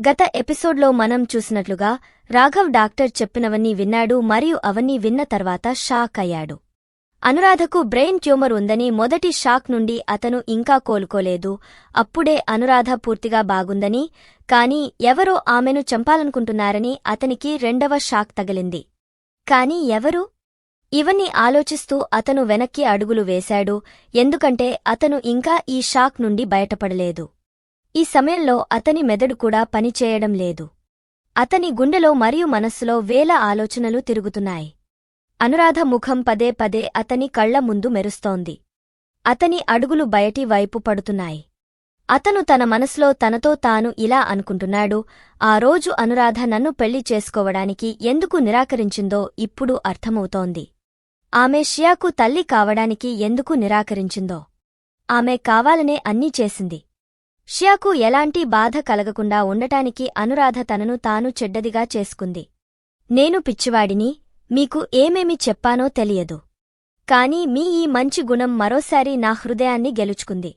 గత ఎపిసోడ్లో మనం చూసినట్లుగా రాఘవ్ డాక్టర్ చెప్పినవన్నీ విన్నాడు మరియు అవన్నీ విన్న తర్వాత షాక్ అయ్యాడు. అనురాధకు బ్రెయిన్ ట్యూమర్ ఉందని మొదటి షాక్ నుండి అతను ఇంకా కోలుకోలేదు. అప్పుడే అనురాధ పూర్తిగా బాగుందని కాని ఎవరో ఆమెను చంపాలనుకుంటున్నారని అతనికి రెండవ షాక్ తగిలింది. కాని ఎవరు? ఇవన్నీ ఆలోచిస్తూ అతను వెనక్కి అడుగులు వేశాడు ఎందుకంటే అతను ఇంకా ఈ షాక్ నుండి బయటపడలేదు. ఈ సమయంలో అతని మెదడు కూడా పనిచేయడం లేదు. అతని గుండెలో మరియు మనస్సులో వేల ఆలోచనలు తిరుగుతున్నాయి. అనురాధ ముఖం పదే పదే అతని కళ్ళ ముందు మెరుస్తోంది. అతని అడుగులు బయటి వైపు పడుతున్నాయి. అతను తన మనసులో తనతో తాను ఇలా అనుకుంటున్నాడు ఆ రోజు అనురాధ నన్ను పెళ్ళి చేసుకోవడానికి ఎందుకు నిరాకరించిందో ఇప్పుడు అర్థమవుతోంది. ఆమె షియాకు తల్లి కావడానికి ఎందుకు నిరాకరించిందో. ఆమె కావాలనే అన్నీ చేసింది. షియాకు ఎలాంటి బాధ కలగకుండా ఉండటానికి అనురాధ తనను తాను చెడ్డదిగా చేసుకుంది. నేను పిచ్చివాడిని మీకు ఏమేమి చెప్పానో తెలియదు. కాని మీ ఈ మంచి గుణం మరోసారి నా హృదయాన్ని గెలుచుకుంది.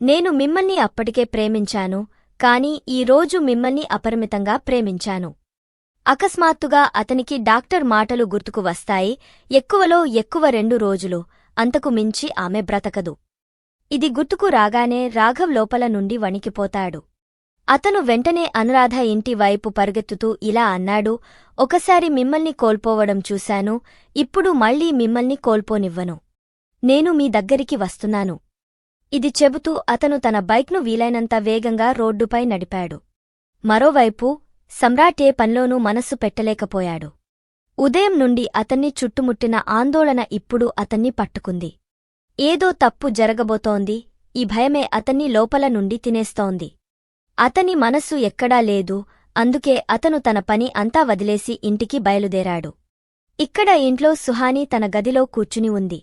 నేను మిమ్మల్ని అప్పటికే ప్రేమించాను కాని ఈ రోజు మిమ్మల్ని అపరిమితంగా ప్రేమించాను. అకస్మాత్తుగా అతనికి డాక్టర్ మాటలు గుర్తుకు వస్తాయి ఎక్కువలో ఎక్కువ రెండు రోజులు అంతకు మించి ఆమె బ్రతకదు. ఇది గుర్తుకు రాగానే రాఘవ్ లోపల నుండి వణికిపోతాడు. అతను వెంటనే అనురాధ ఇంటి వైపు పరుగెత్తుతూ ఇలా అన్నాడు ఒకసారి మిమ్మల్ని కోల్పోవడం చూశాను ఇప్పుడు మళ్ళీ మిమ్మల్ని కోల్పోనివ్వను. నేను మీ దగ్గరికి వస్తున్నాను. ఇది చెబుతూ అతను తన బైక్ను వీలైనంత వేగంగా రోడ్డుపై నడిపాడు. మరోవైపు సమ్రాట్ ఏ పనిలోనూ మనస్సు పెట్టలేకపోయాడు. ఉదయం నుండి అతన్ని చుట్టుముట్టిన ఆందోళన ఇప్పుడు అతన్ని పట్టుకుంది. ఏదో తప్పు జరగబోతోంది. ఈ భయమే అతన్ని లోపల నుండి తినేస్తోంది. అతని మనస్సు ఎక్కడా లేదు. అందుకే అతను తన పని అంతా వదిలేసి ఇంటికి బయలుదేరాడు. ఇక్కడ ఇంట్లో సుహాని తన గదిలో కూర్చుని ఉంది.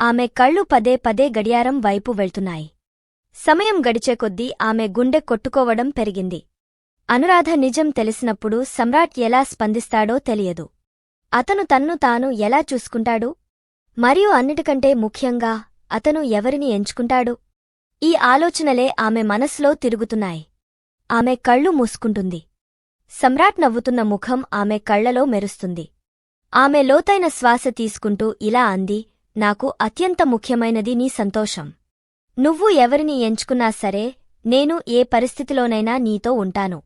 ఆమె కళ్ళు పదే పదే గడియారం వైపు వెళ్తున్నాయి. సమయం గడిచేకొద్దీ ఆమె గుండె కొట్టుకోవడం పెరిగింది. అనురాధ నిజం తెలిసినప్పుడు సమ్రాట్ ఎలా స్పందిస్తాడో తెలియదు. అతను తన్ను తాను ఎలా చూసుకుంటాడు? మరియు అన్నిటికంటే ముఖ్యంగా అతను ఎవరిని ఎంచుకుంటాడు? ఈ ఆలోచనలే ఆమె మనస్సులో తిరుగుతున్నాయి. ఆమె కళ్ళు మూసుకుంటుంది. సమ్రాట్ నవ్వుతున్న ముఖం ఆమె కళ్ళలో మెరుస్తుంది. ఆమె లోతైన శ్వాస తీసుకుంటూ ఇలా అంది నాకు అత్యంత ముఖ్యమైనది నీ సంతోషం. నువ్వు ఎవరిని ఎంచుకున్నా సరే నేను ఏ పరిస్థితిలోనైనా నీతో ఉంటాను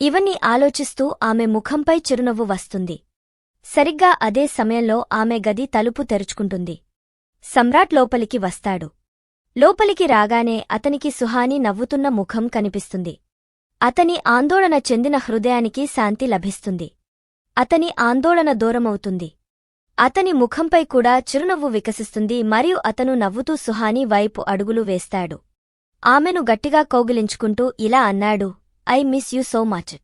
ఇవన్నీ ఆలోచిస్తూ ఆమె ముఖంపై చిరునవ్వు వస్తుంది. సరిగ్గా అదే సమయంలో ఆమె గది తలుపు తెరుచుకుంటుంది. సమ్రాట్ లోపలికి వస్తాడు. లోపలికి రాగానే అతనికి సుహాని నవ్వుతున్న ముఖం కనిపిస్తుంది. అతని ఆందోళన చెందిన హృదయానికి శాంతి లభిస్తుంది. అతని ఆందోళన దూరమవుతుంది. అతని ముఖంపై కూడా చిరునవ్వు వికసిస్తుంది మరియు అతను నవ్వుతూ సుహాని వైపు అడుగులు వేస్తాడు. ఆమెను గట్టిగా కౌగిలించుకుంటూ ఇలా అన్నాడు I miss you so much.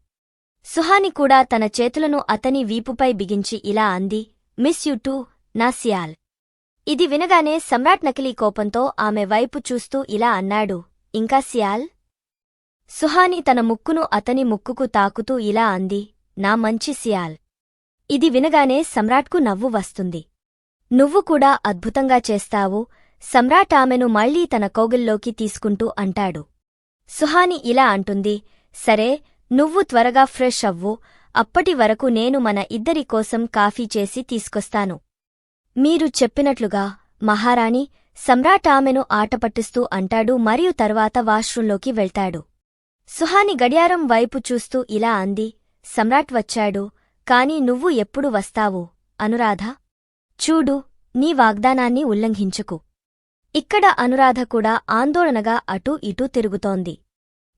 Suhani కూడా తన చేతులను అతని వీపుపై బిగించి ఇలా అంది మిస్ యు టూ నా సియాల్. ఇది వినగానే సమ్రాట్ నకిలీ కోపంతో ఆమె వైపు చూస్తూ ఇలా అన్నాడు ఇంకా సియాల్? సుహాని తన ముక్కును అతని ముక్కుకు తాకుతూ ఇలా అంది నా మంచి సియాల్. ఇది వినగానే సమ్రాట్కు నవ్వు వస్తుంది. నువ్వు కూడా అద్భుతంగా చేస్తావు సమ్రాట్ ఆమెను మళ్ళీ తన కౌగిల్లోకి తీసుకుంటూ అంటాడు. సుహాని ఇలా అంటుంది సరే నువ్వు త్వరగా ఫ్రెష్ అవ్వు. అప్పటి వరకు నేను మన ఇద్దరి కోసం కాఫీ చేసి తీసుకొస్తాను. మీరు చెప్పినట్లుగా మహారాణి సమ్రాట్ ఆమెను ఆటపట్టిస్తూ అంటాడు మరియు తర్వాత వాష్రూంలోకి వెళ్తాడు. సుహాని గడియారం వైపు చూస్తూ ఇలా అంది సమ్రాట్ వచ్చాడు కాని నువ్వు ఎప్పుడు వస్తావు? అనురాధ చూడు నీ వాగ్దానాన్ని ఉల్లంఘించుకు. ఇక్కడ అనురాధ కూడా ఆందోళనగా అటూ ఇటూ తిరుగుతోంది.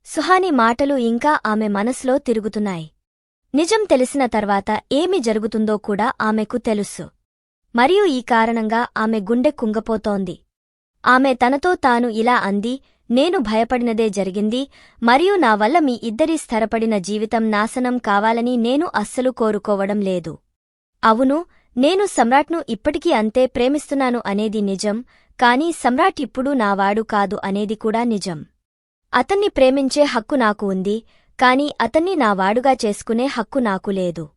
సుహాని మాటలు ఇంకా ఆమె మనసులో తిరుగుతున్నాయి. నిజం తెలిసిన తర్వాత ఏమి జరుగుతుందో కూడా ఆమెకు తెలుసు. మరియు ఈ కారణంగా ఆమె గుండె కుంగపోతోంది. ఆమె తనతో తాను ఇలా అంది నేను భయపడినదే జరిగింది మరియు నా వల్ల మీ ఇద్దరి స్థిరపడిన జీవితం నాశనం కావాలని నేను అస్సలు కోరుకోవడం లేదు. అవును నేను సమ్రాట్ను ఇప్పటికీ అంతే ప్రేమిస్తున్నాను అనేది నిజం కాని సమ్రాట్ ఇప్పుడు నావాడు కాదు అనేది కూడా నిజం. అతన్ని ప్రేమించే హక్కు నాకు ఉంది కాని అతన్ని నావాడుగా చేసుకునే హక్కు నాకు లేదు.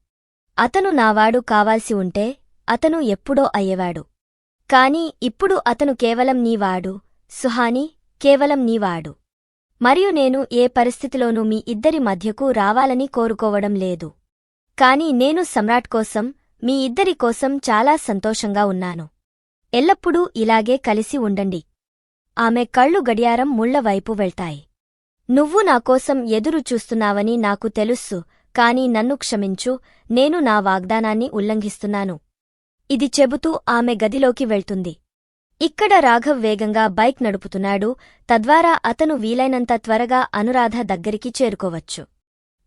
అతను నావాడు కావాల్సి ఉంటే అతను ఎప్పుడో అయ్యేవాడు. కాని ఇప్పుడు అతను కేవలం నీవాడు సుహాని కేవలం నీవాడు మరియు నేను ఏ పరిస్థితిలోనూ మీ ఇద్దరి మధ్యకు రావాలని కోరుకోవడం లేదు. కాని నేను సమ్రాట్ కోసం మీ ఇద్దరి కోసం చాలా సంతోషంగా ఉన్నాను. ఎల్లప్పుడూ ఇలాగే కలిసి ఉండండి. ఆమె కళ్ళు గడియారం ముళ్ళవైపు వెళ్తాయి. నువ్వు నాకోసం ఎదురు చూస్తున్నావని నాకు తెలుస్సు కాని నన్ను క్షమించు నేను నా వాగ్దానాన్ని ఉల్లంఘిస్తున్నాను. ఇది చెబుతూ ఆమె గదిలోకి వెళ్తుంది. ఇక్కడ రాఘవ్ వేగంగా బైక్ నడుపుతున్నాడు తద్వారా అతను వీలైనంత త్వరగా అనురాధ దగ్గరికి చేరుకోవచ్చు.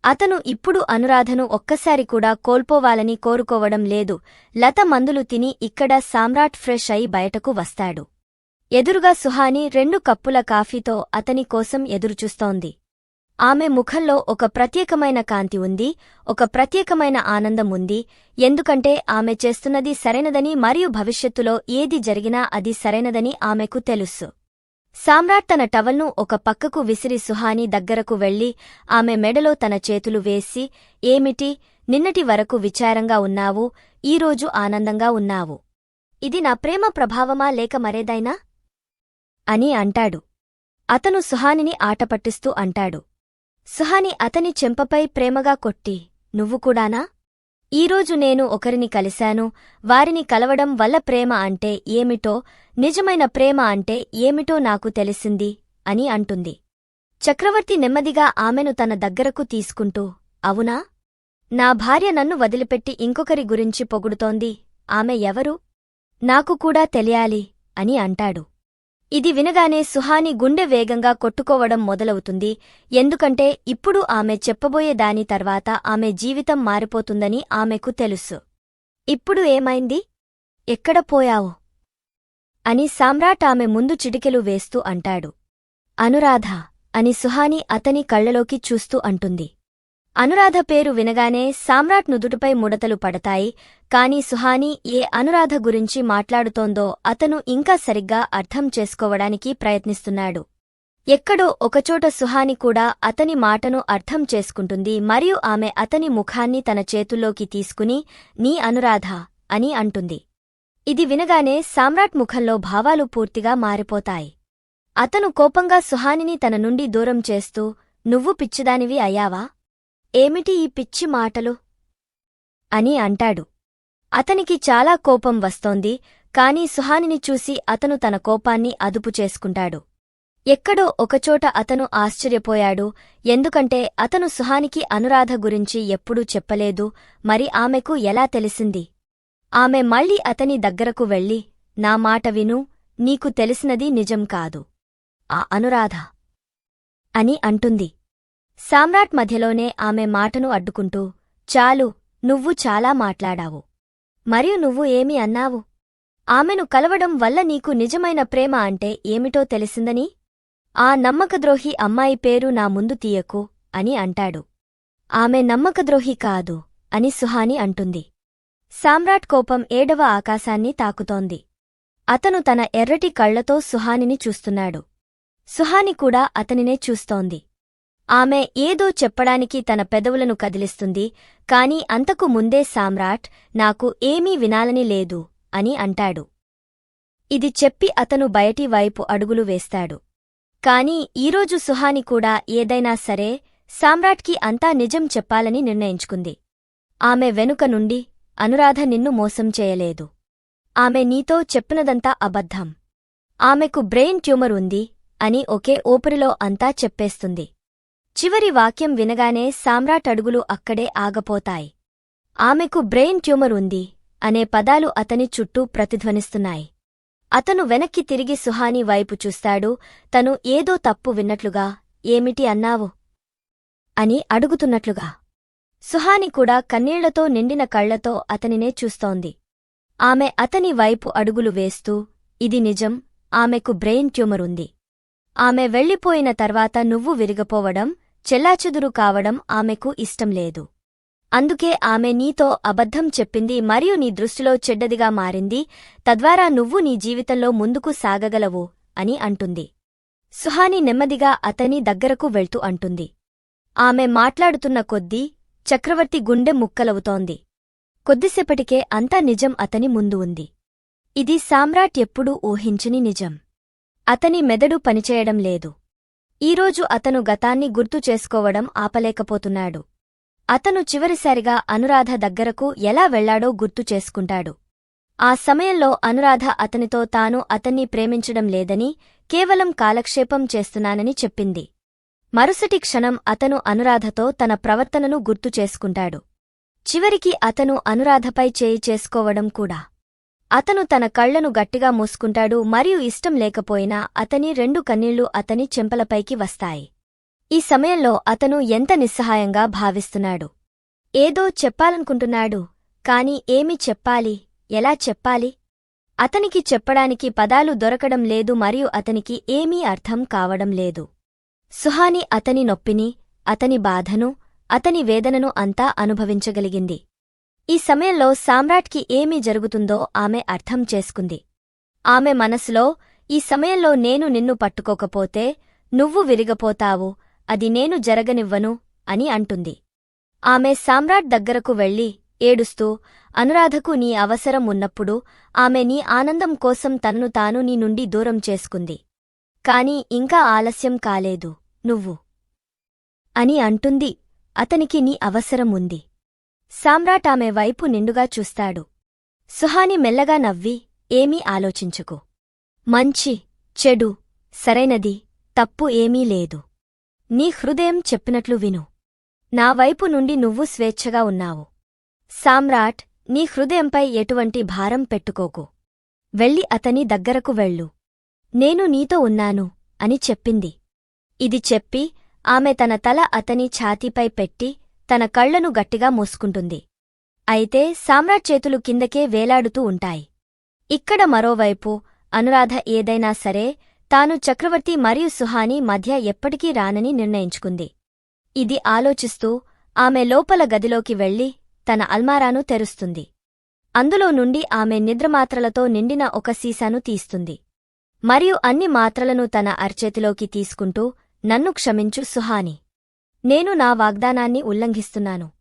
అతను ఇప్పుడు అనురాధను ఒక్కసారి కూడా కోల్పోవాలని కోరుకోవడం లేదు లత మందులు తిని ఇక్కడ సామ్రాట్ ఫ్రెష్ అయి బయటకు వస్తాడు. ఎదురుగా సుహాని రెండు కప్పుల కాఫీతో అతని కోసం ఎదురుచూస్తోంది. ఆమె ముఖంలో ఒక ప్రత్యేకమైన కాంతి ఉంది ఒక ప్రత్యేకమైన ఆనందం ఉంది ఎందుకంటే ఆమె చేస్తున్నది సరైనదని మరియు భవిష్యత్తులో ఏది జరిగినా అది సరైనదని ఆమెకు తెలుసు. సామ్రాట్ తన టవల్ను ఒక పక్కకు విసిరి సుహాని దగ్గరకు వెళ్ళి ఆమె మెడలో తన చేతులు వేసి ఏమిటి? నిన్నటి వరకు విచారంగా ఉన్నావు ఈరోజు ఆనందంగా ఉన్నావు. ఇది నా ప్రేమ ప్రభావమా లేక మరేదైనా? అని అంటాడు. అతను సుహానిని ఆటపట్టిస్తూ అంటాడు. సుహాని అతని చెంపపై ప్రేమగా కొట్టి నువ్వు కూడానా? ఈరోజు నేను ఒకరిని కలిశాను. వారిని కలవడం వల్ల ప్రేమ అంటే ఏమిటో నిజమైన ప్రేమ అంటే ఏమిటో నాకు తెలిసింది అని అంటుంది. చక్రవర్తి నెమ్మదిగా ఆమెను తన దగ్గరకు తీసుకుంటూ అవునా? నా భార్య నన్ను వదిలిపెట్టి ఇంకొకరి గురించి పొగుడుతోంది. ఆమె ఎవరు? నాకు కూడా తెలియాలి అని అంటాడు. ఇది వినగానే సుహాని గుండె వేగంగా కొట్టుకోవడం మొదలవుతుంది. ఎందుకంటే ఇప్పుడు ఆమె చెప్పబోయే దాని తర్వాత ఆమె జీవితం మారిపోతుందని ఆమెకు తెలుసు. ఇప్పుడు ఏమైంది? ఎక్కడ పోయావు? అని సామ్రాట్ ఆమె ముందు చిటికెలు వేస్తూ అంటాడు. అనురాధ అని సుహాని అతని కళ్ళలోకి చూస్తూ అంటుంది. అనురాధ పేరు వినగానే సామ్రాట్ నుదుటిపై ముడతలు పడతాయి. కాని సుహాని ఏ అనురాధ గురించి మాట్లాడుతోందో అతను ఇంకా సరిగ్గా అర్థం చేసుకోవడానికి ప్రయత్నిస్తున్నాడు. ఎక్కడో ఒకచోట సుహాని కూడా అతని మాటను అర్థం చేసుకుంటుంది. మరియు ఆమె అతని ముఖాన్ని తన చేతుల్లోకి తీసుకుని నీ అనురాధ అని అంటుంది. ఇది వినగానే సామ్రాట్ ముఖంలో భావాలు పూర్తిగా మారిపోతాయి. అతను కోపంగా సుహానిని తన నుండి దూరం చేస్తూ నువ్వు పిచ్చిదానివి అయ్యావా? ఏమిటి ఈ పిచ్చి మాటలు? అని అంటాడు. అతనికి చాలా కోపం వస్తోంది కాని సుహానిని చూసి అతను తన కోపాన్ని అదుపు చేసుకుంటాడు. ఎక్కడో ఒకచోట అతను ఆశ్చర్యపోయాడు ఎందుకంటే అతను సుహానికి అనురాధ గురించి ఎప్పుడూ చెప్పలేదు మరి ఆమెకు ఎలా తెలిసింది? ఆమె మళ్ళీ అతని దగ్గరకు వెళ్ళి నా మాట విను నీకు తెలిసినది నిజం కాదు. ఆ అనురాధ అని అంటుంది. సామ్రాట్ మధ్యలోనే ఆమె మాటను అడ్డుకుంటూ చాలు నువ్వు చాలా మాట్లాడావు. మరియు నువ్వు ఏమి అన్నావు? ఆమెను కలవడం వల్ల నీకు నిజమైన ప్రేమ అంటే ఏమిటో తెలిసిందని? ఆ నమ్మకద్రోహి అమ్మాయి పేరు నా ముందు తీయకు అని అంటాడు. ఆమె నమ్మకద్రోహి కాదు అని సుహాని అంటుంది. సామ్రాట్ కోపం ఏడవ ఆకాశాన్ని తాకుతోంది. అతను తన ఎర్రటి కళ్ళతో సుహానిని చూస్తున్నాడు. సుహాని కూడా అతనినే చూస్తోంది. ఆమె ఏదో చెప్పడానికి తన పెదవులను కదిలిస్తుంది కాని అంతకు ముందే సామ్రాట్ నాకు ఏమీ వినాలని లేదు అని అంటాడు. ఇది చెప్పి అతను బయటి వైపు అడుగులు వేస్తాడు. కాని ఈరోజు సుహాని కూడా ఏదైనా సరే సామ్రాట్కి అంతా నిజం చెప్పాలని నిర్ణయించుకుంది. ఆమె వెనుక నుండి అనురాధ నిన్ను మోసం చేయలేదు. ఆమె నీతో చెప్పినదంతా అబద్ధం. ఆమెకు బ్రెయిన్ ట్యూమర్ ఉంది అని ఒకే ఓపిరిలో అంతా చెప్పేస్తుంది. చివరి వాక్యం వినగానే సామ్రాట్ అడుగులు అక్కడే ఆగపోతాయి. ఆమెకు బ్రెయిన్ ట్యూమర్ ఉంది అనే పదాలు అతని చుట్టూ ప్రతిధ్వనిస్తున్నాయి. అతను వెనక్కి తిరిగి సుహాని వైపు చూస్తాడు తను ఏదో తప్పు విన్నట్లుగా ఏమిటి అన్నావు అని అడుగుతున్నట్లుగా. సుహాని కూడా కన్నీళ్ళతో నిండిన కళ్ళతో అతనినే చూస్తోంది. ఆమె అతని వైపు అడుగులు వేస్తూ ఇది నిజం ఆమెకు బ్రెయిన్ ట్యూమర్ ఉంది. ఆమె వెళ్ళిపోయిన తర్వాత నువ్వు విరిగపోవడం చెల్లాచెదురు కావడం ఆమెకు ఇష్టం లేదు. అందుకే ఆమె నీతో అబద్ధం చెప్పింది మరియు నీ దృష్టిలో చెడ్డదిగా మారింది తద్వారా నువ్వు నీ జీవితంలో ముందుకు సాగగలవు అని అంటుంది. సుహాని నెమ్మదిగా అతని దగ్గరకు వెళ్తూ అంటుంది. ఆమె మాట్లాడుతున్న కొద్దీ చక్రవర్తి గుండె ముక్కలవుతోంది. కొద్దిసేపటికే అంతా నిజం అతని ముందు ఉంది. ఇది సామ్రాట్ ఎప్పుడూ ఊహించని నిజం. అతని మెదడు పనిచేయడం లేదు. ఈరోజు అతను గతాన్ని గుర్తు చేసుకోవడం ఆపలేకపోతున్నాడు. అతను చివరిసారిగా అనురాధ దగ్గరకు ఎలా వెళ్ళాడో గుర్తు చేసుకుంటాడు. ఆ సమయంలో అనురాధ అతనితో తాను అతన్ని ప్రేమించడం లేదని కేవలం కాలక్షేపం చేస్తున్నానని చెప్పింది. మరుసటి క్షణం అతను అనురాధతో తన ప్రవర్తనను గుర్తు చేసుకుంటాడు. చివరికి అతను అనురాధపై చేయి చేసుకోవడం కూడా. అతను తన కళ్ళను గట్టిగా మూసుకుంటాడు మరియు ఇష్టం లేకపోయినా అతని రెండు కన్నీళ్ళు అతని చెంపలపైకి వస్తాయి. ఈ సమయంలో అతను ఎంత నిస్సహాయంగా భావిస్తున్నాడు. ఏదో చెప్పాలనుకుంటున్నాడు కాని ఏమి చెప్పాలి ఎలా చెప్పాలి? అతనికి చెప్పడానికి పదాలు దొరకడం లేదు మరియు అతనికి ఏమీ అర్థం కావడం లేదు. సుహాని అతని నొప్పిని అతని బాధను అతని వేదనను అంతా అనుభవించగలిగింది. ఈ సమయంలో సామ్రాట్కి ఏమి జరుగుతుందో ఆమె అర్థం చేసుకుంది. ఆమె మనసులో ఈ సమయంలో నేను నిన్ను పట్టుకోకపోతే నువ్వు విరిగపోతావు అది నేను జరగనివ్వను అని అంటుంది. ఆమె సామ్రాట్ దగ్గరకు వెళ్ళి ఏడుస్తూ అనురాధకు నీ అవసరం ఉన్నప్పుడు ఆమె నీ ఆనందం కోసం తనను తాను నీ నుండి దూరం చేసుకుంది. కాని ఇంకా ఆలస్యం కాలేదు నువ్వు అని అంటుంది అతనికి నీ అవసరం ఉంది. సామ్రాట్ ఆమె వైపు నిండుగా చూస్తాడు. సుహాని మెల్లగా నవ్వి ఏమీ ఆలోచించుకు. మంచి చెడు సరైనది తప్పు ఏమీ లేదు. నీ హృదయం చెప్పినట్లు విను. నా వైపు నుండి నువ్వు స్వేచ్ఛగా ఉన్నావు. సామ్రాట్ నీ హృదయంపై ఎటువంటి భారం పెట్టుకోకు. వెళ్ళి అతని దగ్గరకు వెళ్ళు. నేను నీతో ఉన్నాను అని చెప్పింది. ఇది చెప్పి ఆమె తన తల అతని ఛాతీపై పెట్టి తన కళ్ళను గట్టిగా మూసుకుంటుంది. అయితే సామ్రాట్ చేతులు కిందకే వేలాడుతూ ఉంటాయి. ఇక్కడ మరోవైపు అనురాధ ఏదైనా సరే తాను చక్రవర్తి మరియు సుహాని మధ్య ఎప్పటికీ రానని నిర్ణయించుకుంది. ఇది ఆలోచిస్తూ ఆమె లోపల గదిలోకి వెళ్ళి తన అల్మారాను తెరుస్తుంది. అందులో నుండి ఆమె నిద్రమాత్రలతో నిండిన ఒక సీసాను తీస్తుంది. మరియు అన్ని మాత్రలను తన అర్చేతిలోకి తీసుకుంటూ నన్ను క్షమించు సుహాని. నేను నా వాగ్దానాన్ని ఉల్లంఘిస్తున్నాను.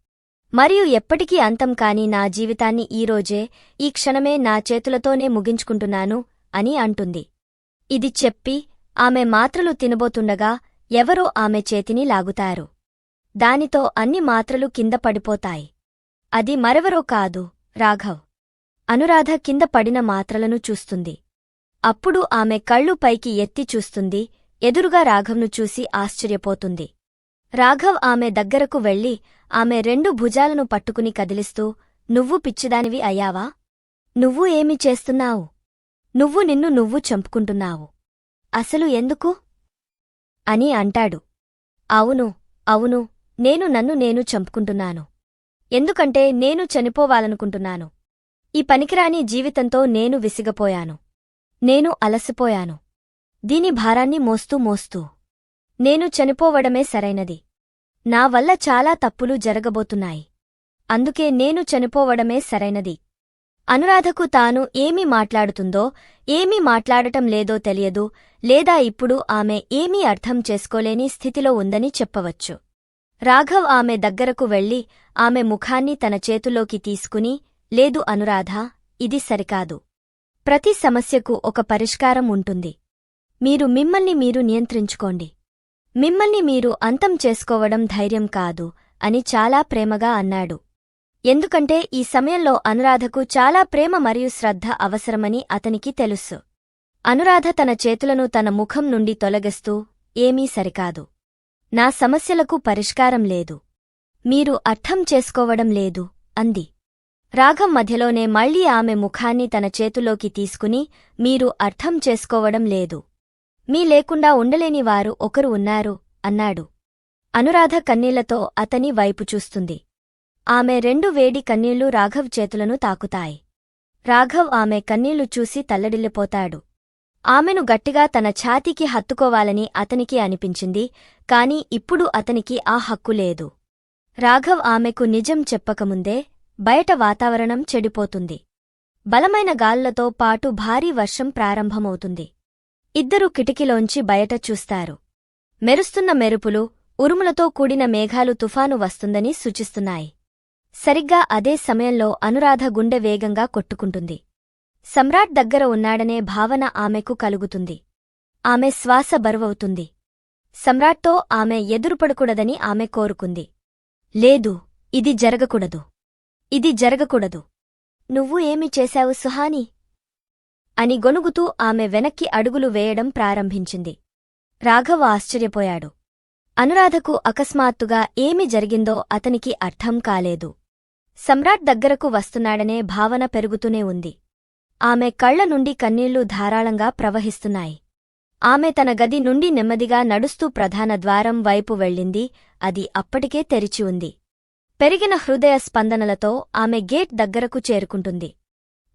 మరియు ఎప్పటికీ అంతం కాని నా జీవితాన్ని ఈరోజే ఈ క్షణమే నా చేతులతోనే ముగించుకుంటున్నాను అని అంటుంది. ఇది చెప్పి ఆమె మాత్రలు తినబోతుండగా ఎవరో ఆమె చేతిని లాగుతారు. దానితో అన్ని మాత్రలు కింద పడిపోతాయి. అది మరెవరో కాదు రాఘవ్. అనురాధ కింద పడిన మాత్రలను చూస్తుంది. అప్పుడు ఆమె కళ్ళు పైకి ఎత్తి చూస్తుంది ఎదురుగా రాఘవ్ను చూసి ఆశ్చర్యపోతుంది. రాఘవ్ ఆమె దగ్గరకు వెళ్ళి ఆమె రెండు భుజాలను పట్టుకుని కదిలిస్తూ నువ్వు పిచ్చిదానివి అయ్యావా? నువ్వు ఏమి చేస్తున్నావు? నువ్వు నిన్ను నువ్వు చంపుకుంటున్నావు. అసలు ఎందుకు అని అంటాడు. అవును అవును నేను నన్ను నేను చంపుకుంటున్నాను. ఎందుకంటే నేను చనిపోవాలనుకుంటున్నాను. ఈ పనికిరాని జీవితంతో నేను విసిగపోయాను. నేను అలసిపోయాను. దీని భారాన్ని మోస్తూ మోస్తూ నేను చనిపోవడమే సరైనది. నా వల్ల చాలా తప్పులు జరగబోతున్నాయి. అందుకే నేను చనిపోవడమే సరైనది. అనురాధకు తాను ఏమి మాట్లాడుతుందో ఏమీ మాట్లాడటం లేదో తెలియదు లేదా ఇప్పుడు ఆమె ఏమీ అర్థం చేసుకోలేని స్థితిలో ఉందని చెప్పవచ్చు. రాఘవ్ ఆమె దగ్గరకు వెళ్ళి ఆమె ముఖాన్ని తన చేతులోకి తీసుకుని లేదు అనురాధ ఇది సరికాదు. ప్రతి సమస్యకు ఒక పరిష్కారం ఉంటుంది. మీరు మిమ్మల్ని మీరు నియంత్రించుకోండి. మిమ్మల్ని మీరు అంతం చేసుకోవడం ధైర్యం కాదు అని చాలా ప్రేమగా అన్నాడు. ఎందుకంటే ఈ సమయంలో అనురాధకు చాలా ప్రేమ మరియు శ్రద్ధ అవసరమని అతనికి తెలుసు. అనురాధ తన చేతులను తన ముఖం నుండి తొలగిస్తూ ఏమీ సరికాదు. నా సమస్యలకు పరిష్కారం లేదు. మీరు అర్థం చేసుకోవడం లేదు అంది. రాగం మధ్యలోనే మళ్ళీ ఆమె ముఖాన్ని తన చేతులోకి తీసుకుని మీరు అర్థం చేసుకోవడం లేదు. మీ లేకుండా ఉండలేని వారు ఒకరు ఉన్నారు అన్నాడు. అనురాధ కన్నీళ్ళతో అతని వైపు చూస్తుంది. ఆమె రెండు వేడి కన్నీళ్ళు రాఘవ్ చేతులను తాకుతాయి. రాఘవ్ ఆమె కన్నీళ్ళు చూసి తల్లడిల్లిపోతాడు. ఆమెను గట్టిగా తన ఛాతీకి హత్తుకోవాలని అతనికి అనిపించింది కాని ఇప్పుడు అతనికి ఆ హక్కు లేదు. రాఘవ్ ఆమెకు నిజం చెప్పకముందే బయట వాతావరణం చెడిపోతుంది. బలమైన గాళ్ళతో పాటు భారీ వర్షం ప్రారంభమవుతుంది. ఇద్దరు కిటికీలోంచి బయట చూస్తారు. మెరుస్తున్న మెరుపులు ఉరుములతో కూడిన మేఘాలు తుఫాను వస్తుందని సూచిస్తున్నాయి. సరిగ్గా అదే సమయంలో అనురాధ గుండె వేగంగా కొట్టుకుంటుంది. సమ్రాట్ దగ్గర ఉన్నాడనే భావన ఆమెకు కలుగుతుంది. ఆమె శ్వాస బరువవుతుంది. సమ్రాట్తో ఆమె ఎదురుపడకూడదని ఆమె కోరుకుంది. లేదు ఇది జరగకూడదు. ఇది జరగకూడదు. నువ్వు ఏమి చేశావు సుహానీ? అని గొనుగుతూ ఆమె వెనక్కి అడుగులు వేయడం ప్రారంభించింది. రాఘవ ఆశ్చర్యపోయాడు. అనురాధకు అకస్మాత్తుగా ఏమి జరిగిందో అతనికి అర్థం కాలేదు. సమ్రాట్ దగ్గరకు వస్తున్నాడనే భావన పెరుగుతూనే ఉంది. ఆమె కళ్ళ నుండి కన్నీళ్ళు ధారాళంగా ప్రవహిస్తున్నాయి. ఆమె తన గది నుండి నెమ్మదిగా నడుస్తూ ప్రధాన ద్వారం వైపు వెళ్ళింది. అది అప్పటికే తెరిచి ఉంది. పెరిగిన హృదయ స్పందనలతో ఆమె గేట్ దగ్గరకు చేరుకుంటుంది.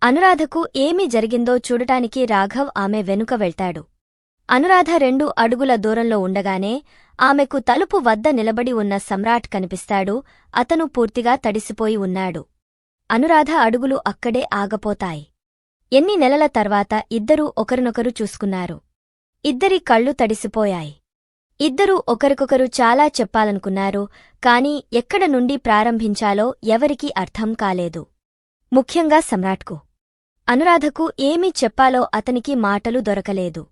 అనురాధకు ఏమి జరిగిందో చూడటానికి రాఘవ్ ఆమె వెనుక వెళ్తాడు. అనురాధ రెండు అడుగుల దూరంలో ఉండగానే ఆమెకు తలుపు వద్ద నిలబడి ఉన్న సమ్రాట్ కనిపిస్తాడు. అతను పూర్తిగా తడిసిపోయి ఉన్నాడు. అనురాధ అడుగులు అక్కడే ఆగపోతాయి. ఎన్ని నెలల తర్వాత ఇద్దరూ ఒకరినొకరు చూసుకున్నారు. ఇద్దరి కళ్ళు తడిసిపోయాయి. ఇద్దరూ ఒకరికొకరు చాలా చెప్పాలనుకున్నారు. కాని ఎక్కడ నుండి ప్రారంభించాలో ఎవరికీ అర్థం కాలేదు. ముఖ్యంగా సమ్రాట్కు. అనురాధకు ఏమీ చెప్పాలో అతనికి మాటలు దొరకలేదు.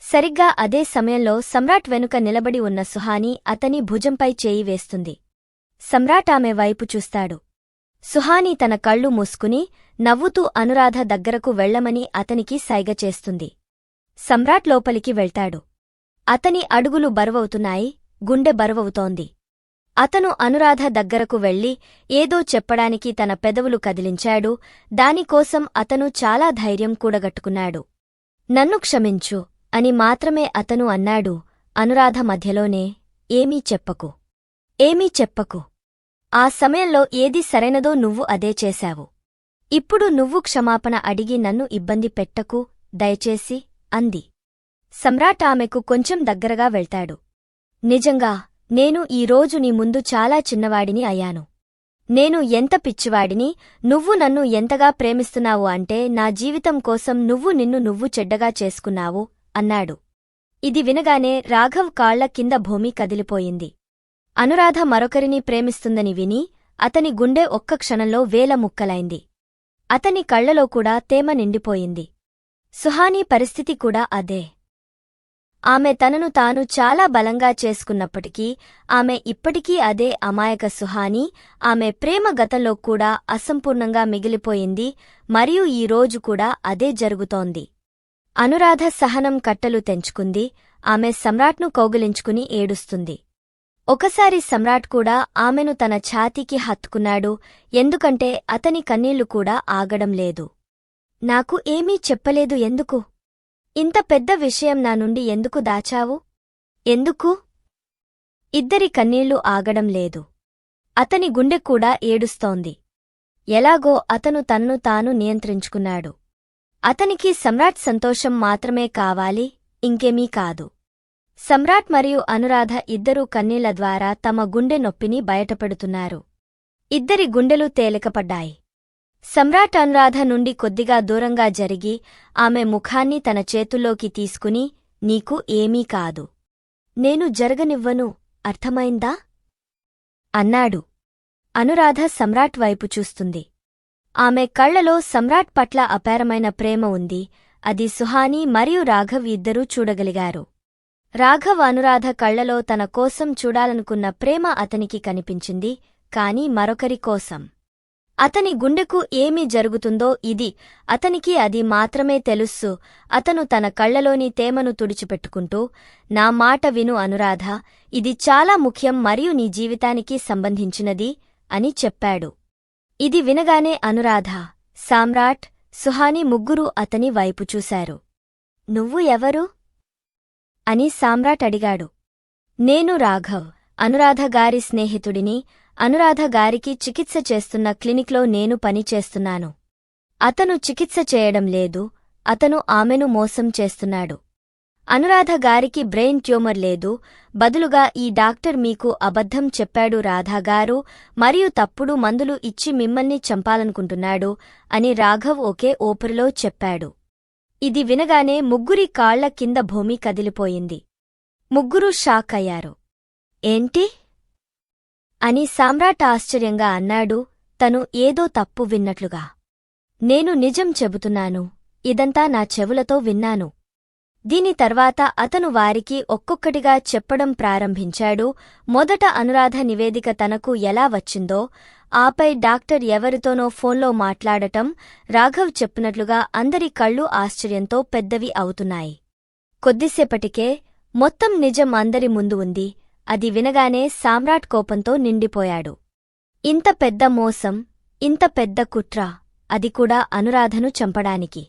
సరిగ్గా అదే సమయంలో సమ్రాట్ వెనుక నిలబడి ఉన్న సుహాని అతని భుజంపై చేయి వేస్తుంది. సమ్రాట్ ఆమె వైపు చూస్తాడు. సుహాని తన కళ్ళు మూసుకుని నవ్వుతూ అనురాధ దగ్గరకు వెళ్ళమని అతనికి సైగ చేస్తుంది. సమ్రాట్ లోపలికి వెళ్తాడు. అతని అడుగులు బరువవుతున్నాయి గుండె బరువవుతోంది. అతను అనురాధ దగ్గరకు వెళ్ళి ఏదో చెప్పడానికి తన పెదవులు కదిలించాడు. దానికోసం అతను చాలా ధైర్యం కూడగట్టుకున్నాడు. నన్ను క్షమించు అని మాత్రమే అతను అన్నాడు. అనురాధ మధ్యలోనే ఏమీ చెప్పకు. ఏమీ చెప్పకు. ఆ సమయంలో ఏది సరైనదో నువ్వు అదే చేశావు. ఇప్పుడు నువ్వు క్షమాపణ అడిగి నన్ను ఇబ్బంది పెట్టకు దయచేసి అంది. సమ్రాట్ ఆమెకు కొంచెం దగ్గరగా వెళ్తాడు. నిజంగా నేను ఈరోజు నీ ముందు చాలా చిన్నవాడిని అయ్యాను. నేను ఎంత పిచ్చివాడిని నువ్వు నన్ను ఎంతగా ప్రేమిస్తున్నావు అంటే నా జీవితం కోసం నువ్వు నిన్ను నువ్వు చెడ్డగా చేసుకున్నావు అన్నాడు. ఇది వినగానే రాఘవ్ కాళ్ళ కింద భూమి కదిలిపోయింది. అనురాధ మరొకరిని ప్రేమిస్తుందని విని అతని గుండె ఒక్క క్షణంలో వేల ముక్కలైంది. అతని కళ్ళలో కూడా తేమ నిండిపోయింది. సుహానీ పరిస్థితి కూడా అదే. ఆమె తనను తాను చాలా బలంగా చేసుకున్నప్పటికీ ఆమె ఇప్పటికీ అదే అమాయక సుహాని ఆమె ప్రేమ గతంలో కూడా అసంపూర్ణంగా మిగిలిపోయింది మరియు ఈ రోజు కూడా అదే జరుగుతోంది. అనురాధ సహనం కట్టలు తెంచుకుంది ఆమె సమ్రాట్ను కౌగిలించుకుని ఏడుస్తుంది. ఒకసారి సమ్రాట్ కూడా ఆమెను తన ఛాతీకి హత్తుకున్నాడు ఎందుకంటే అతని కన్నీళ్ళు కూడా ఆగడం లేదు. నాకు ఏమీ చెప్పలేదు ఎందుకు? ఇంత పెద్ద విషయం నా నుండి ఎందుకు దాచావు? ఎందుకు? ఇద్దరి కన్నీళ్ళు ఆగడం లేదు. అతని గుండె కూడా ఏడుస్తోంది. ఎలాగో అతను తన్ను తాను నియంత్రించుకున్నాడు. అతనికి సమ్రాట్ సంతోషం మాత్రమే కావాలి ఇంకేమీ కాదు. సమ్రాట్ మరియు అనురాధ ఇద్దరూ కన్నీళ్ళ ద్వారా తమ గుండె నొప్పిని బయటపెడుతున్నారు. ఇద్దరి గుండెలు తేలికపడ్డాయి. సమ్రాట్ అనురాధ నుండి కొద్దిగా దూరంగా జరిగి ఆమె ముఖాన్ని తన చేతుల్లోకి తీసుకుని నీకు ఏమీ కాదు. నేను జరగనివ్వను. అర్థమైందా? అన్నాడు. అనురాధ సమ్రాట్ వైపు చూస్తుంది. ఆమె కళ్ళలో సమ్రాట్ పట్ల అపారమైన ప్రేమ ఉంది. అది సుహాని మరియు రాఘవ్ ఇద్దరూ చూడగలిగారు. రాఘవ్ అనురాధ కళ్ళలో తన కోసం చూడాలనుకున్న ప్రేమ అతనికి కనిపించింది కాని మరొకరి కోసం. అతని గుండెకు ఏమి జరుగుతుందో ఇది. అతనికి అది మాత్రమే తెలుస్సు. అతను తన కళ్ళలోని తేమను తుడిచిపెట్టుకుంటూ నా మాట విను అనురాధ ఇది చాలా ముఖ్యం మరియు నీ జీవితానికి సంబంధించినది అని చెప్పాడు. ఇది వినగానే అనురాధ సామ్రాట్ సుహాని ముగ్గురూ అతని వైపు చూశారు. నువ్వు ఎవరు అని సామ్రాట్ అడిగాడు. నేను రాఘవ్ అనురాధ గారి స్నేహితుడిని అనురాధ గారికి చికిత్స చేస్తున్న క్లినిక్లో నేను పని చేస్తున్నాను. అతను చికిత్స చేయడం లేదు అతను ఆమెను మోసం చేస్తున్నాడు. అనురాధ గారికి బ్రెయిన్ ట్యూమర్ లేదు బదులుగా ఈ డాక్టర్ మీకు అబద్ధం చెప్పాడు రాధాగారు మరియు తప్పుడు మందులు ఇచ్చి మిమ్మల్ని చంపాలనుకుంటున్నాడు అని రాఘవ్ ఒకే ఓపరిలో చెప్పాడు. ఇది వినగానే ముగ్గురి కాళ్ళ కింద భూమి కదిలిపోయింది. ముగ్గురూ షాక్ అయ్యారు. ఏంటి? అని సామ్రాట్ ఆశ్చర్యంగా అన్నాడు తను ఏదో తప్పు విన్నట్లుగా. నేను నిజం చెబుతున్నాను ఇదంతా నా చెవులతో విన్నాను. దీని తర్వాత అతను వారికి ఒక్కొక్కటిగా చెప్పడం ప్రారంభించాడు మొదట అనురాధ నివేదిక తనకు ఎలా వచ్చిందో ఆపై డాక్టర్ ఎవరితోనో ఫోన్లో మాట్లాడటం రాఘవ్ చెప్పినట్లుగా అందరి కళ్ళు ఆశ్చర్యంతో పెద్దవి అవుతున్నాయి. కొద్దిసేపటికే మొత్తం నిజం అందరి ముందు ఉంది అది వినగానే సామ్రాట్ కోపంతో నిండిపోయాడు. ఇంత పెద్ద మోసం ఇంత పెద్ద కుట్ర అది కూడా అనురాధను చంపడానికి.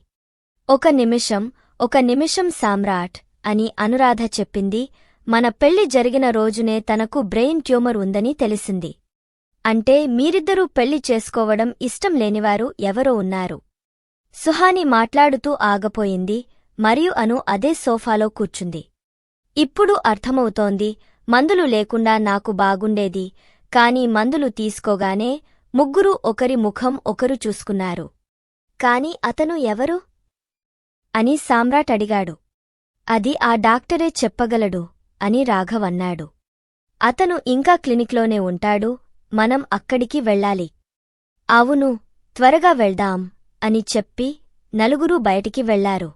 ఒక నిమిషం ఒక నిమిషం సామ్రాట్ అని అనురాధ చెప్పింది మన పెళ్ళి జరిగిన రోజునే తనకు బ్రెయిన్ ట్యూమర్ ఉందని తెలిసింది. అంటే మీరిద్దరూ పెళ్ళి చేసుకోవడం ఇష్టం లేనివారు ఎవరో ఉన్నారు. సుహాని మాట్లాడుతూ ఆగపోయింది మరియు అను అదే సోఫాలో కూర్చుంది. ఇప్పుడు అర్థమవుతోంది మందులు లేకుండా నాకు బాగుండేది. కాని మందులు తీసుకోగానే ముగ్గురు ఒకరి ముఖం ఒకరు చూసుకున్నారు. కాని అతను ఎవరు? అని సామ్రాట్ అడిగాడు. అది ఆ డాక్టరే చెప్పగలడు అని రాఘవన్నాడు అతను ఇంకా క్లినిక్లోనే ఉంటాడు మనం అక్కడికి వెళ్ళాలి. అవును త్వరగా వెళ్దాం అని చెప్పి నలుగురూ బయటికి వెళ్ళారు.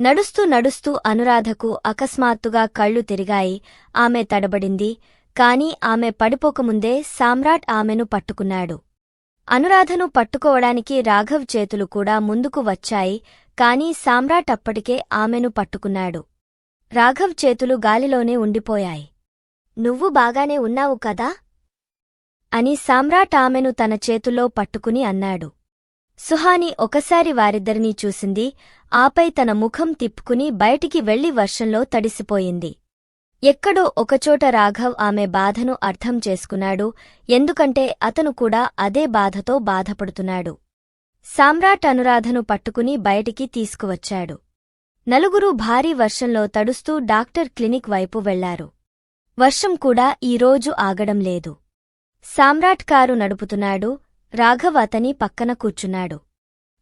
నడుస్తూ నడుస్తూ అనురాధకు అకస్మాత్తుగా కళ్ళు తిరిగాయి. ఆమె తడబడింది. కాని ఆమె పడిపోకముందే సామ్రాట్ ఆమెను పట్టుకున్నాడు. అనురాధను పట్టుకోవడానికి రాఘవ్ చేతులు కూడా ముందుకు వచ్చాయి. కాని సామ్రాట్ అప్పటికే ఆమెను పట్టుకున్నాడు. రాఘవ్ చేతులు గాలిలోనే ఉండిపోయాయి. నువ్వు బాగానే ఉన్నావు కదా అని సామ్రాట్ ఆమెను తన చేతుల్లో పట్టుకుని అన్నాడు. సుహాని ఒకసారి వారిద్దరినీ చూసింది ఆపై తన ముఖం తిప్పుకుని బయటికి వెళ్ళి వర్షంలో తడిసిపోయింది. ఎక్కడో ఒకచోట రాఘవ్ ఆమె బాధను అర్థం చేసుకున్నాడు ఎందుకంటే అతను కూడా అదే బాధతో బాధపడుతున్నాడు. సామ్రాట్ అనురాధను పట్టుకుని బయటికి తీసుకువచ్చాడు. నలుగురు భారీ వర్షంలో తడుస్తూ డాక్టర్ క్లినిక్ వైపు వెళ్ళారు. వర్షం కూడా ఈరోజు ఆగడం లేదు. సామ్రాట్ కారు నడుపుతున్నాడు రాఘవ్ అతని పక్కన కూర్చున్నాడు.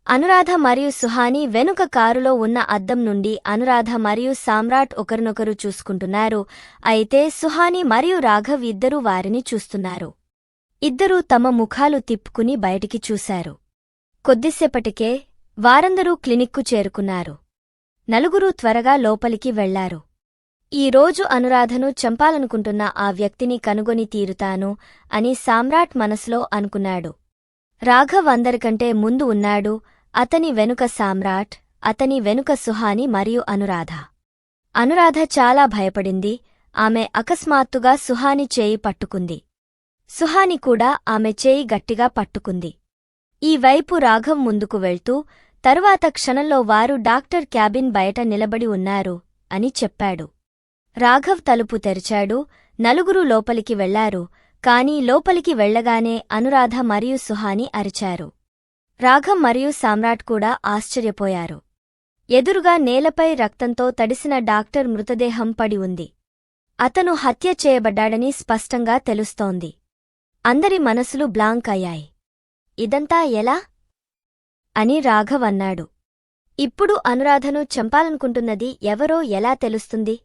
అనురాధ మరియు సుహాని వెనుక కారులో ఉన్న అద్దం నుండి అనురాధ మరియు సామ్రాట్ ఒకరినొకరు చూసుకుంటున్నారు. అయితే సుహాని మరియు రాఘవ్ ఇద్దరూ వారిని చూస్తున్నారు. ఇద్దరూ తమ ముఖాలు తిప్పుకుని బయటికి చూశారు. కొద్దిసేపటికే వారందరూ క్లినిక్కు చేరుకున్నారు. నలుగురూ త్వరగా లోపలికి వెళ్ళారు. ఈ రోజు అనురాధను చంపాలనుకుంటున్న ఆ వ్యక్తిని కనుగొని తీరుతాను అని సామ్రాట్ మనసులో అనుకున్నాడు. రాఘవ్ అందరికంటే ముందు ఉన్నాడు అతని వెనుక సామ్రాట్ అతని వెనుక సుహాని మరియు అనురాధ. అనురాధ చాలా భయపడింది ఆమె అకస్మాత్తుగా సుహాని చేయి పట్టుకుంది. సుహాని కూడా ఆమె చేయి గట్టిగా పట్టుకుంది. ఈ వైపు రాఘవ్ ముందుకు వెళ్తూ తరువాత క్షణంలో వారు డాక్టర్ క్యాబిన్ బయట నిలబడి ఉన్నారు అని చెప్పాడు. రాఘవ్ తలుపు తెరిచాడు నలుగురు లోపలికి వెళ్ళారు కాని లోపలికి వెళ్ళగానే అనురాధ మరియు సుహాని అరిచారు. రాఘం మరియు సామ్రాట్ కూడా ఆశ్చర్యపోయారు. ఎదురుగా నేలపై రక్తంతో తడిసిన డాక్టర్ మృతదేహం పడి ఉంది. అతను హత్య చేయబడ్డాడని స్పష్టంగా తెలుస్తోంది. అందరి మనసులు బ్లాంక్ అయ్యాయి. ఇదంతా ఎలా? అని రాఘవ్ అన్నాడు. ఇప్పుడు అనురాధను చంపాలనుకుంటున్నది ఎవరో ఎలా తెలుస్తుంది?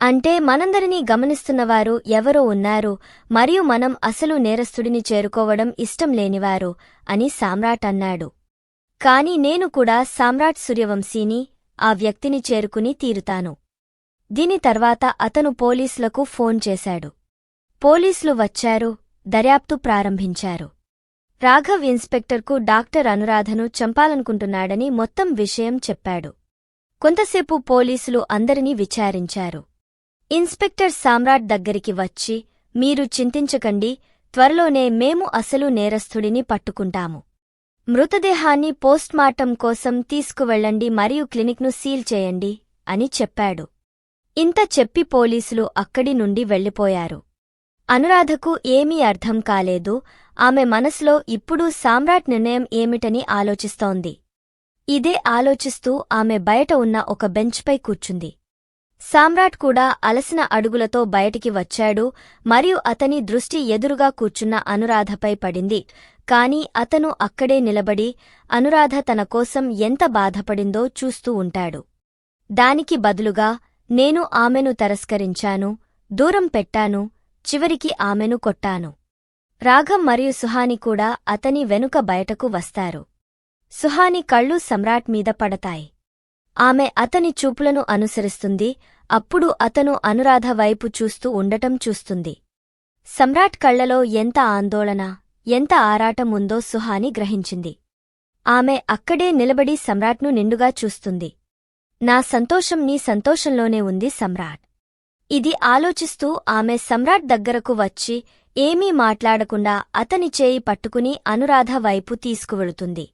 అంటే మనందరినీ గమనిస్తున్నవారు ఎవరో ఉన్నారు మరియు మనం అసలు నేరస్తుడిని చేరుకోవడం ఇష్టం లేనివారు అని సామ్రాట్ అన్నాడు. కాని నేను కూడా సామ్రాట్ సూర్యవంశీని ఆ వ్యక్తిని చేరుకుని తీరుతాను. దీని తర్వాత అతను పోలీసులకు ఫోన్ చేశాడు. పోలీసులు వచ్చారు దర్యాప్తు ప్రారంభించారు. రాఘవ్ ఇన్స్పెక్టర్కు డాక్టర్ అనురాధను చంపాలనుకుంటున్నాడని మొత్తం విషయం చెప్పాడు. కొంతసేపు పోలీసులు అందరినీ విచారించారు. ఇన్స్పెక్టర్ సామ్రాట్ దగ్గరికి వచ్చి మీరు చింతించకండి త్వరలోనే మేము అసలు నేరస్థుడిని పట్టుకుంటాము. మృతదేహాన్ని పోస్ట్మార్టం కోసం తీసుకువెళ్ళండి మరియు క్లినిక్ను సీల్ చేయండి అని చెప్పాడు. ఇంత చెప్పి పోలీసులు అక్కడి నుండి వెళ్ళిపోయారు. అనురాధకు ఏమీ అర్థం కాలేదు. ఆమె మనసులో ఇప్పుడు సామ్రాట్ నిర్ణయం ఏమిటని ఆలోచిస్తోంది. ఇదే ఆలోచిస్తూ ఆమె బయట ఉన్న ఒక బెంచ్పై కూర్చుంది. సామ్రాట్ కూడా అలసిన అడుగులతో బయటికి వచ్చాడు మరియు అతని దృష్టి ఎదురుగా కూర్చున్న అనురాధపై పడింది. కాని అతను అక్కడే నిలబడి అనురాధ తన కోసం ఎంత బాధపడిందో చూస్తూ ఉంటాడు. దానికి బదులుగా నేను ఆమెను తరస్కరించాను దూరం పెట్టాను చివరికి ఆమెను కొట్టాను. రాఘం మరియు సుహాని కూడా అతని వెనుక బయటకు వస్తారు. సుహాని కళ్ళు సమ్రాట్ మీద పడతాయి. ఆమె అతని చూపులను అనుసరిస్తుంది అప్పుడు అతను అనురాధ వైపు చూస్తూ ఉండటం చూస్తుంది. సమ్రాట్ కళ్ళలో ఎంత ఆందోళన ఎంత ఆరాటం ఉందో సుహాని గ్రహించింది. ఆమె అక్కడే నిలబడి సమ్రాట్ను నిండుగా చూస్తుంది. నా సంతోషం నీ సంతోషంలోనే ఉంది సమ్రాట్. ఇది ఆలోచిస్తూ ఆమె సమ్రాట్ దగ్గరకు వచ్చి ఏమీ మాట్లాడకుండా అతని చేయి పట్టుకుని అనురాధ వైపు తీసుకువెళుతుంది.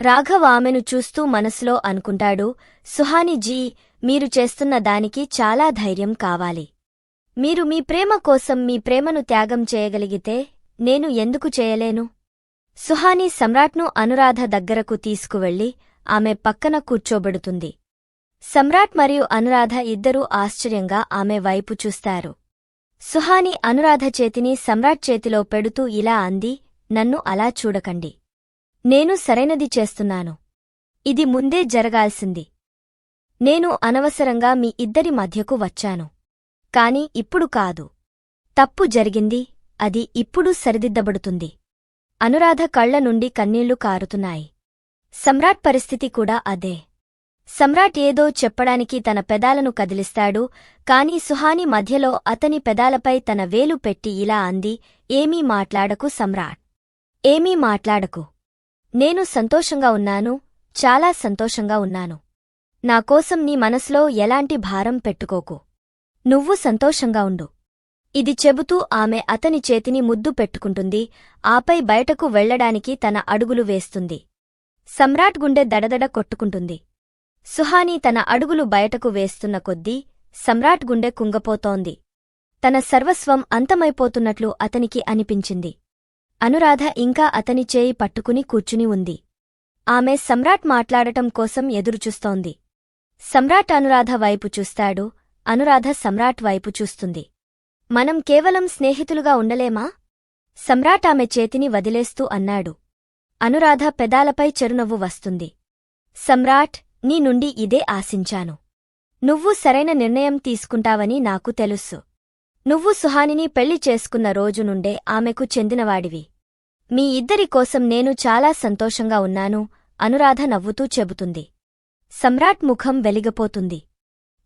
రాఘవ్ ఆమెను చూస్తూ మనసులో అనుకుంటాడు సుహానిజీ మీరు చేస్తున్న దానికి చాలా ధైర్యం కావాలి. మీరు మీ ప్రేమ కోసం మీ ప్రేమను త్యాగం చేయగలిగితే నేను ఎందుకు చేయలేను సుహాని సమ్రాట్ను అనురాధ దగ్గరకు తీసుకువెళ్ళి ఆమె పక్కన కూర్చోబెడుతుంది. సమ్రాట్ మరియు అనురాధ ఇద్దరూ ఆశ్చర్యంగా ఆమె వైపు చూస్తారు. సుహాని అనురాధ చేతిని సమ్రాట్ చేతిలో పెడుతూ ఇలా అంది నన్ను అలా చూడకండి. నేను సరైనది చేస్తున్నాను. ఇది ముందే జరగాల్సింది. నేను అనవసరంగా మీ ఇద్దరి మధ్యకు వచ్చాను. కాని ఇప్పుడు కాదు. తప్పు జరిగింది అది ఇప్పుడు సరిదిద్దబడుతుంది. అనురాధ కళ్ళ నుండి కన్నీళ్ళు కారుతున్నాయి. సమ్రాట్ పరిస్థితి కూడా అదే. సమ్రాట్ ఏదో చెప్పడానికి తన పెదాలను కదిలిస్తాడు కాని సుహాని మధ్యలో అతని పెదాలపై తన వేలు పెట్టి ఇలా అంది ఏమీ మాట్లాడకు సమ్రాట్. ఏమీ మాట్లాడకు. నేను సంతోషంగా ఉన్నాను చాలా సంతోషంగా ఉన్నాను. నాకోసం నీ మనసులో ఎలాంటి భారం పెట్టుకోకు. నువ్వు సంతోషంగా ఉండు. ఇది చెబుతూ ఆమె అతని చేతిని ముద్దు పెట్టుకుంటుంది ఆపై బయటకు వెళ్ళడానికి తన అడుగులు వేస్తుంది. సమ్రాట్ గుండె దడదడ కొట్టుకుంటుంది. సుహాని తన అడుగులు బయటకు వేస్తున్న కొద్దీ సమ్రాట్ గుండె కుంగపోతోంది. తన సర్వస్వం అంతమైపోతున్నట్లు అతనికి అనిపించింది. అనురాధ ఇంకా అతని చేయి పట్టుకుని కూర్చుని ఉంది. ఆమె సమ్రాట్ మాట్లాడటం కోసం ఎదురుచూస్తోంది. సమ్రాట్ అనురాధ వైపు చూస్తాడు అనురాధ సమ్రాట్ వైపు చూస్తుంది. మనం కేవలం స్నేహితులుగా ఉండలేమా? సమ్రాట్ ఆమె చేతిని వదిలేస్తూ అన్నాడు. అనురాధ పెదాలపై చెరునవ్వు వస్తుంది. సమ్రాట్ నీ నుండి ఇదే ఆశించాను. నువ్వు సరైన నిర్ణయం తీసుకుంటావని నాకు తెలుసు. నువ్వు సుహానిని పెళ్ళి చేసుకున్న రోజు నుండే ఆమెకు చెందినవాడివి. మీ ఇద్దరి కోసం నేను చాలా సంతోషంగా ఉన్నాను అనురాధ నవ్వుతూ చెబుతుంది. సమ్రాట్ ముఖం వెలిగపోతుంది.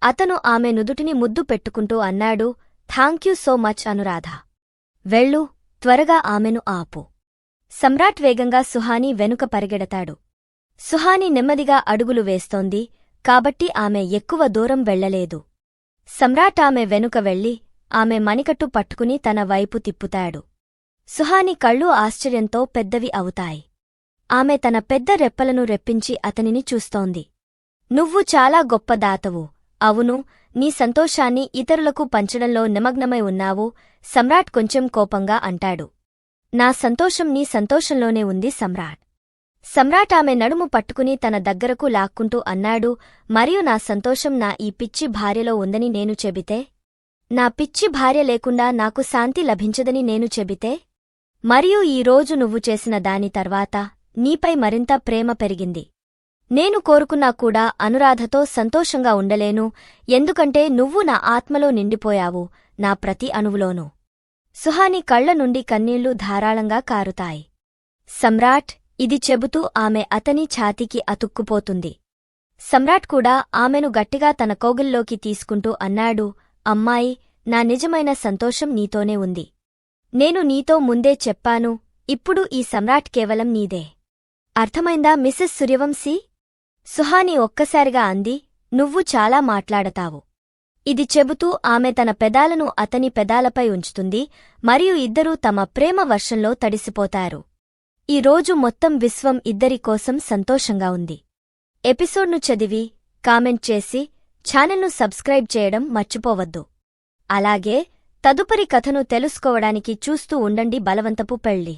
అతను ఆమె నుదుటిని ముద్దు పెట్టుకుంటూ అన్నాడు థాంక్యూ సో మచ్ అనురాధ. వెళ్ళు త్వరగా ఆమెను ఆపు సమ్రాట్ వేగంగా సుహాని వెనుక పరిగెడతాడు. సుహాని నెమ్మదిగా అడుగులు వేస్తోంది కాబట్టి ఆమె ఎక్కువ దూరం వెళ్ళలేదు సమ్రాట్ ఆమె వెనుక వెళ్ళి ఆమె మణికట్టు పట్టుకుని తన వైపు తిప్పుతాడు. సుహాని కళ్ళు ఆశ్చర్యంతో పెద్దవి అవుతాయి. ఆమె తన పెద్ద రెప్పలను రెప్పించి అతనిని చూస్తోంది. నువ్వు చాలా గొప్ప దాతవు. అవును నీ సంతోషాన్ని ఇతరులకు పంచడంలో నిమగ్నమై ఉన్నావు సమ్రాట్ కొంచెం కోపంగా అంటాడు. నా సంతోషం నీ సంతోషంలోనే ఉంది సమ్రాట్. సమ్రాట్ ఆమె నడుము పట్టుకుని తన దగ్గరకు లాక్కుంటూ అన్నాడు మరియు నా సంతోషం నా ఈ పిచ్చి భార్యలో ఉందని నేను చెబితే? నా పిచ్చి భార్య లేకుండా నాకు శాంతి లభించదని నేను చెబితే? మరియు ఈ రోజు నువ్వు చేసిన దాని తర్వాత నీపై మరింత ప్రేమ పెరిగింది. నేను కోరుకున్నా కూడా అనురాధతో సంతోషంగా ఉండలేను ఎందుకంటే నువ్వు నా ఆత్మలో నిండిపోయావు నా ప్రతి అణువులోనూ. సుహాని కళ్ళ నుండి కన్నీళ్ళు ధారాళంగా కారుతాయి. సమ్రాట్ ఇది చెబుతూ ఆమె అతని ఛాతీకి అతుక్కుపోతుంది. సమ్రాట్ కూడా ఆమెను గట్టిగా తన కోగిల్లోకి తీసుకుంటూ అన్నాడు అమ్మాయి నా నిజమైన సంతోషం నీతోనే ఉంది. నేను నీతో ముందే చెప్పాను ఇప్పుడు ఈ సమ్రాట్ కేవలం నీదే. అర్థమైందా మిస్సెస్ సూర్యవంశీ? సుహాని ఒక్కసారిగా అంది నువ్వు చాలా మాట్లాడతావు. ఇది చెబుతూ ఆమె తన పెదాలను అతని పెదాలపై ఉంచుతుంది మరియు ఇద్దరూ తమ ప్రేమ వర్షంలో తడిసిపోతారు. ఈ రోజు మొత్తం విశ్వం ఇద్దరి కోసం సంతోషంగా ఉంది. ఎపిసోడ్ను చదివి కామెంట్ చేసి ఛానల్ను సబ్స్క్రైబ్ చేయడం మర్చిపోవద్దు. అలాగే తదుపరి కథను తెలుసుకోవడానికి చూస్తూ ఉండండి బలవంతపు పెళ్ళి